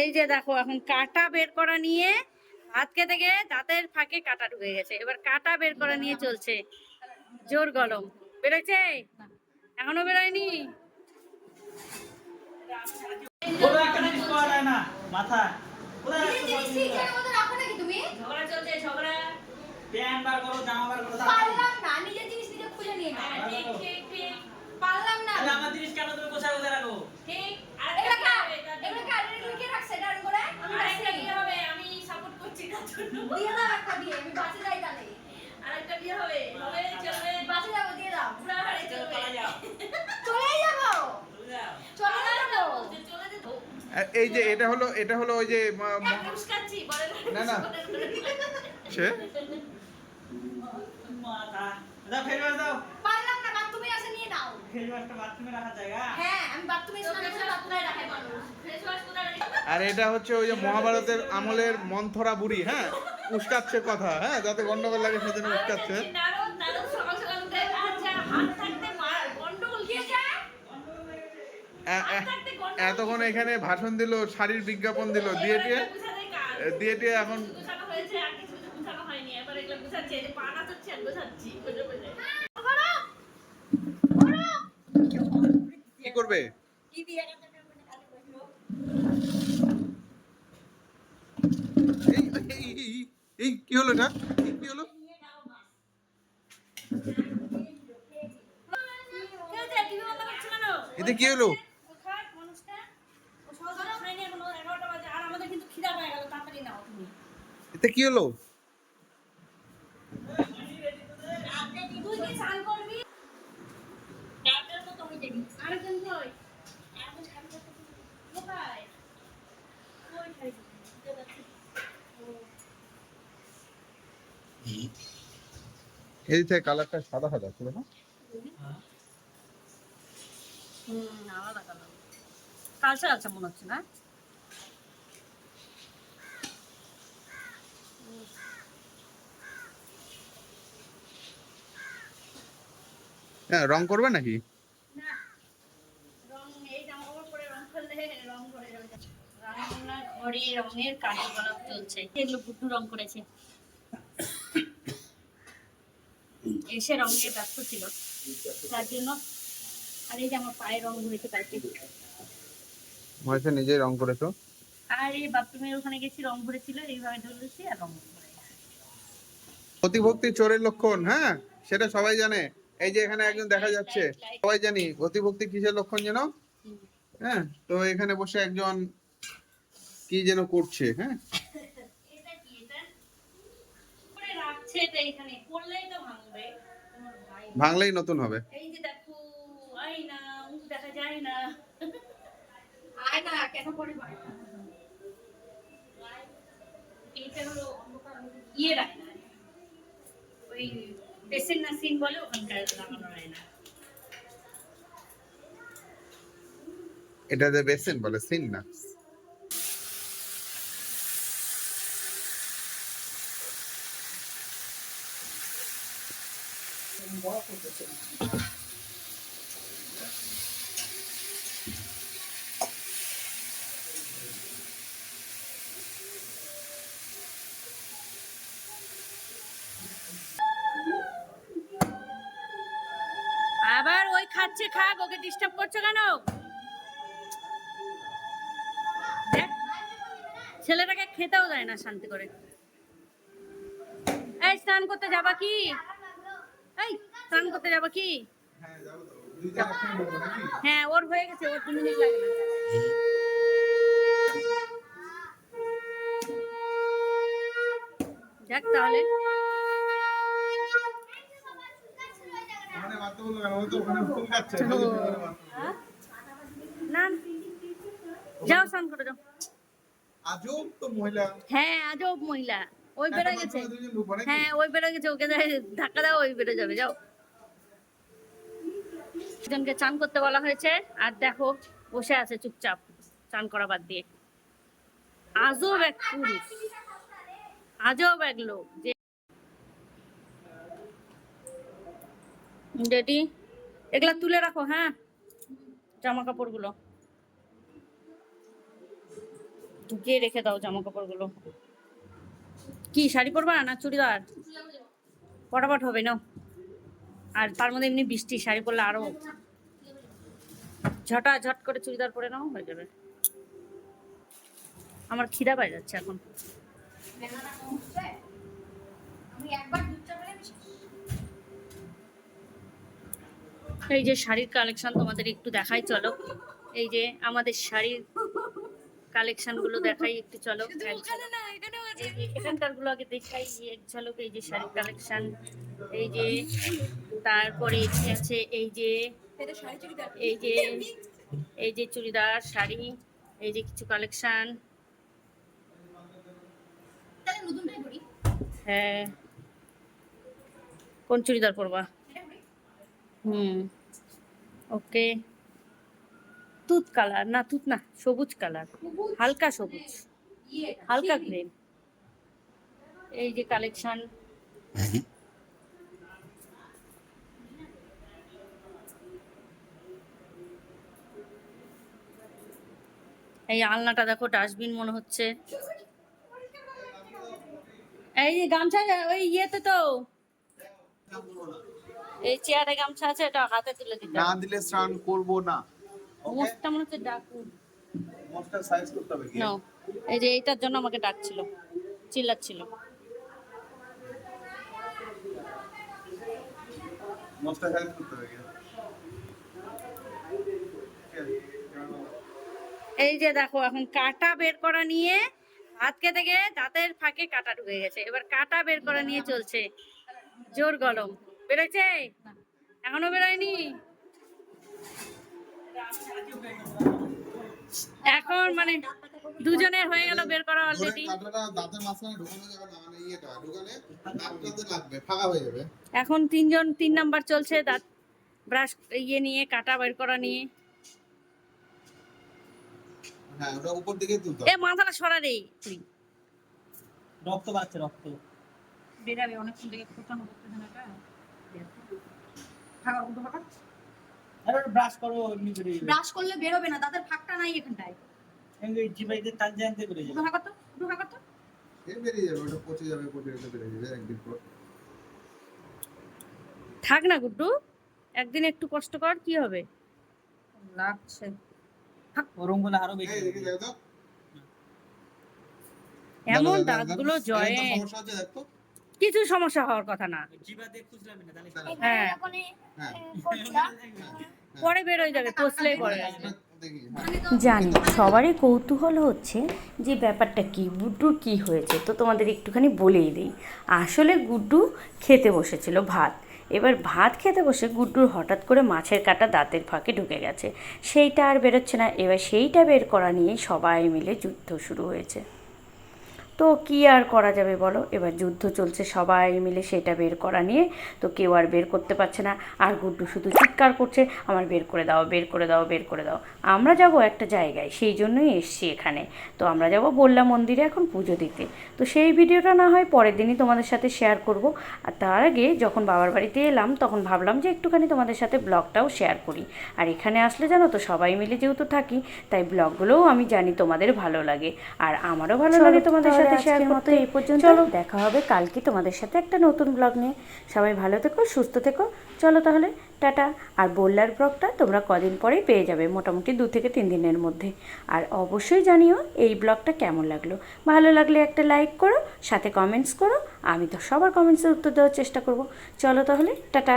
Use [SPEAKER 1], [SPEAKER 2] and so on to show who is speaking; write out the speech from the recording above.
[SPEAKER 1] এই যে দেখো এখন কাটা বের করা নিয়ে ভাত খেতে গিয়ে দাঁতের ফাঁকে কাটা ঢুকে গেছে। এবার কাটা বের করা নিয়ে চলছে। জোর গরম। বেরোচ্ছে এখনও বেরোয়নি?
[SPEAKER 2] মাথা করো জামা বার করো
[SPEAKER 3] পারলাম না, নিজের জিনিস নিজে খুঁজে নিয়ে পারলাম না।
[SPEAKER 2] তাহলে আমার জিনিস কেন তুমি কোথায় কোথায় রাখো
[SPEAKER 1] ঠিক
[SPEAKER 3] এগুলো কার? এগুলো কার? এগুলো কে রাখছে? এটা আমি করে? আমি রাখছি।
[SPEAKER 1] বিয়ে হবে আমি সাপোর্ট করছি তার জন্য
[SPEAKER 3] দিয়ে দাও একটা বিয়ে, আমি বাসে যাই তাহলে।
[SPEAKER 1] আরেকটা বিয়ে হবে হবে চলবে
[SPEAKER 3] বাসে যাব, দিয়ে দাও।
[SPEAKER 1] পুরা চলবে
[SPEAKER 3] চলেই যাব।
[SPEAKER 2] চলে
[SPEAKER 3] চলে যাব।
[SPEAKER 1] চলে
[SPEAKER 4] এ- এই যে এটা হলো এটা হলো ওই যে না, না। সে
[SPEAKER 2] মাথা দাও ফের দাও
[SPEAKER 3] পারলাম না, বাথরুমে আসে নিয়ে নাও।
[SPEAKER 2] বাথরুমে রাখার জায়গা।
[SPEAKER 3] হ্যাঁ, আমি বাথরুমে স্নান করে বাথরুমে রাখি মানুষ।
[SPEAKER 1] ফেস ওয়াশ কোথায়
[SPEAKER 4] আর এটা হচ্ছে ওই যে মহাভারতের আমলের মন্থরা বুড়ি হ্যাঁ? উস্কাচ্ছে কথা হ্যাঁ? যাতে গন্ডগোল লাগে সেজন্য উস্কাচ্ছে। এতক্ষণ এখানে ভাষণ দিল শাড়ির বিজ্ঞাপন দিল দিয়ে টিয়ে দিয়ে টিয়ে এখন
[SPEAKER 1] হয়েছে আর কিছু গুছানো হয়নি। এবার এগুলো গুছাচ্ছি এই যে আর গুছাচ্ছি
[SPEAKER 4] করবে? এই কি হলো এটা? কি হলো? এতে কি হলো?
[SPEAKER 1] ও খাক মানুষটা ও সহজে খায়নি এখনও এগারোটা বাজে আর আমাদের কিন্তু খিদা পেয়ে গেল তাড়াতাড়ি নাও তুমি
[SPEAKER 4] এতে কি হলো
[SPEAKER 1] তুই কি স্নান করবি ডাক্তার মতো হয়ে যাবি আরেকজন কই? কোথায়? কই খাইছি
[SPEAKER 4] এই যে কালারটা সাদা সাদা ছিল না?
[SPEAKER 1] হুম আলাদা কালার। কালচে কালচে মনে হচ্ছে না?
[SPEAKER 4] হ্যাঁ রং করবে নাকি
[SPEAKER 1] না রং এই জামা কাপড় পরে রং করলে রং করে যাবে রঙের কার্যকলাপ চলছে। এগুলো বুদ্ধু রং করেছে। এসে রং নিয়ে ব্যস্ত ছিল। তার জন্য আর এই যে আমার পায়ে রং কালকে।
[SPEAKER 4] নিজেই রং করেছ?
[SPEAKER 1] আর এই বাথরুমের ওখানে গেছি রং এইভাবে ধরেছি আর রং
[SPEAKER 4] অতিভক্তি চোরের লক্ষণ হ্যাঁ? সেটা সবাই জানে। এই যে এখানে একজন দেখা যাচ্ছে। সবাই জানি। অতিভক্তি কিসের লক্ষণ যেন? হ্যাঁ? তো এখানে বসে একজন কি যেন করছে হ্যাঁ? ভাঙলেই নতুন হবে।
[SPEAKER 1] এই যে দেখো আই দেখা যায় না।
[SPEAKER 3] আয় কেন করে
[SPEAKER 1] এইটা হলো ইয়ে রায় ওই পেশেন্ট না সিন বলে ওখানকার লাগানো না।
[SPEAKER 4] এটা যে বেসিন বলে সিন না
[SPEAKER 1] আবার ওই খাচ্ছে খাক ওকে ডিস্টার্ব করছ কেন? দেখ, ছেলেটাকে খেতেও দেয় না শান্তি করে। এই স্নান করতে যাবা কি? এই স্নান করতে যাবা কি? হ্যাঁ ওর হয়ে গেছে ওর দু মিনিট লাগে। যাক তাহলে। যাও স্নান করে যাও।
[SPEAKER 4] আজব তো মহিলা।
[SPEAKER 1] হ্যাঁ আজব মহিলা। ওই বেড়ে গেছে।
[SPEAKER 4] দুজন ঢুকবো নাকি?
[SPEAKER 1] হ্যাঁ ওই বেড়ে গেছে ওকে ধাক্কা দাও ওই বেড়ে যাবে যাও। একজনকে চান করতে বলা হয়েছে আর দেখো বসে আছে চুপচাপ চান করা বাদ দিয়ে। আজব এক পুরুষ। আজব এক লোক যে রেডি এগুলা তুলে রাখো হ্যাঁ? জামা কাপড়গুলো ঢুকিয়ে রেখে দাও জামা কাপড়গুলো কি, শাড়ি পরবা না চুড়িদার? ফটাফট হবে না আর তার মধ্যে এমনি বৃষ্টি, শাড়ি পরলে আরও ঝটা ঝট করে চুড়িদার পরে নাও, হয়ে যাবে। আমার খিদা পাই যাচ্ছে এখন।
[SPEAKER 3] একবার
[SPEAKER 1] এই যে শাড়ির কালেকশন তোমাদের একটু দেখাই চলো। এই যে আমাদের শাড়ির কালেকশনগুলো দেখাই একটু চলো।
[SPEAKER 3] ওখানে না এখানেও আছে।
[SPEAKER 1] এই যে এখানকারগুলো আগে দেখাই এক ঝলক এই যে শাড়ির কালেকশন এই যে তারপরে আছে এই যে এই যে এই যে চুড়িদার শাড়ি এই যে কিছু কালেকশন হ্যাঁ। কোন চুড়িদার পরবা? হুম, ওকে। তুত কালার, না তুত না, সবুজ কালার, হালকা সবুজ, হালকা গ্রিন। এই যে কালেকশন। এই আলনাটা দেখো, ডাস্টবিন মনে হচ্ছে। এই যে গামছা, ওই ইয়েতে তো। এই চেয়ারে গামছা আছে এটা হাতে তুলে দিতে
[SPEAKER 4] না দিলে স্নান করব না।
[SPEAKER 1] মোষটা মনে হচ্ছে ডাকু
[SPEAKER 4] মোস্টার সাইজ করতে হবে কি?
[SPEAKER 1] এই যে এইটার জন্য আমাকে ডাকছিল চিল্লাচ্ছিল।
[SPEAKER 4] মোস্টার সাইজ করতে হবে কি?
[SPEAKER 1] এই যে দেখো এখন কাটা বের করা নিয়ে খেতে গিয়ে দাঁতের ফাঁকে কাটা ঢুকে গেছে। এবার কাটা বের করা নিয়ে চলছে। জোর গরম। বেরোচ্ছে এখনও বেরোয়নি? এখন মানে দুজনের হয়ে গেল বের করা অলরেডি
[SPEAKER 4] মানে হয়ে
[SPEAKER 1] এখন তিনজন তিন নাম্বার চলছে দাঁত ব্রাশ ইয়ে নিয়ে কাটা বের করা নিয়ে।
[SPEAKER 4] হ্যাঁ ওটা উপর দিকে তুলতে
[SPEAKER 1] এ মাথাটা সরা রে তুই।
[SPEAKER 2] রক্ত বাড়ছে রক্ত।
[SPEAKER 1] বেরাবে অনেকক্ষণ থেকে ফোটানো
[SPEAKER 2] আরে ব্রাশ করো এমনি করে।
[SPEAKER 3] ব্রাশ করলে বেরোবে না তাদের ফাঁকটা নাই এখানটায়।
[SPEAKER 2] এমনি জিবাইতে টান জানতে করে যাবে।
[SPEAKER 3] ঢোকা ঢোকা করতো
[SPEAKER 4] এ বেরিয়ে যাবে ওটা পচে যাবে পচে যেতে বেরিয়ে যাবে একদিন পর।
[SPEAKER 1] থাক না গুড্ডু একদিন একটু কষ্ট কর কি হবে? লাগছে।
[SPEAKER 2] ওরমগুলো আরও বেশি
[SPEAKER 4] এই দেখো
[SPEAKER 1] এমন দাঁতগুলো
[SPEAKER 4] দেখো।
[SPEAKER 1] জয়ে?
[SPEAKER 4] সমস্যা হচ্ছে দেখো
[SPEAKER 1] কিছু সমস্যা হওয়ার কথা না। হ্যাঁ। পরে বের হয়ে যাবে পচলেই পরে
[SPEAKER 5] জানি, সবারই কৌতূহল হচ্ছে যে ব্যাপারটা কি, গুড্ডুর কি হয়েছে, তো তোমাদের একটুখানি বলেই দিই। আসলে গুড্ডু খেতে বসেছিল ভাত। এবার ভাত খেতে বসে গুড্ডুর হঠাৎ করে মাছের কাটা দাঁতের ফাঁকে ঢুকে গেছে। সেইটা আর বেরোচ্ছে না। এবার সেইটা বের করা নিয়ে সবাই মিলে যুদ্ধ শুরু হয়েছে। তো কি আর করা যাবে বলো? এবার যুদ্ধ চলছে সবাই মিলে সেটা বের করা নিয়ে। তো কেউ আর বের করতে পারছে না। আর গুড্ডু শুধু চিৎকার করছে আমার বের করে দাও বের করে দাও বের করে দাও। আমরা যাব একটা জায়গায় সেই জন্যই এসছি এখানে। তো আমরা যাব বললা মন্দিরে এখন পুজো দিতে। তো সেই ভিডিওটা না হয় পরের দিনই তোমাদের সাথে শেয়ার করব। আর তার আগে যখন বাবার বাড়িতে এলাম তখন ভাবলাম যে একটুখানি তোমাদের সাথে ব্লগটাও শেয়ার করি। আর এখানে আসলে জানো তো সবাই মিলে যেহেতু থাকি তাই ব্লগগুলোও আমি জানি তোমাদের ভালো লাগে। আর আমারও ভালো লাগে তোমাদের সাথে শেয়ার করতে এই পর্যন্ত। চলো। দেখা হবে কালকে তোমাদের সাথে একটা নতুন ব্লগ নিয়ে। সবাই ভালো থেকো সুস্থ থেকো। চলো তাহলে টাটা। আর বললার ব্লগটা তোমরা কদিন পরেই পেয়ে যাবে মোটামুটি দু থেকে তিন দিনের মধ্যে। আর অবশ্যই জানিও এই ব্লগটা কেমন লাগল। ভালো লাগলে একটা লাইক করো সাথে কমেন্টস করো। আমি তো সবার কমেন্টসের উত্তর দেওয়ার চেষ্টা করব। চলো তাহলে টাটা।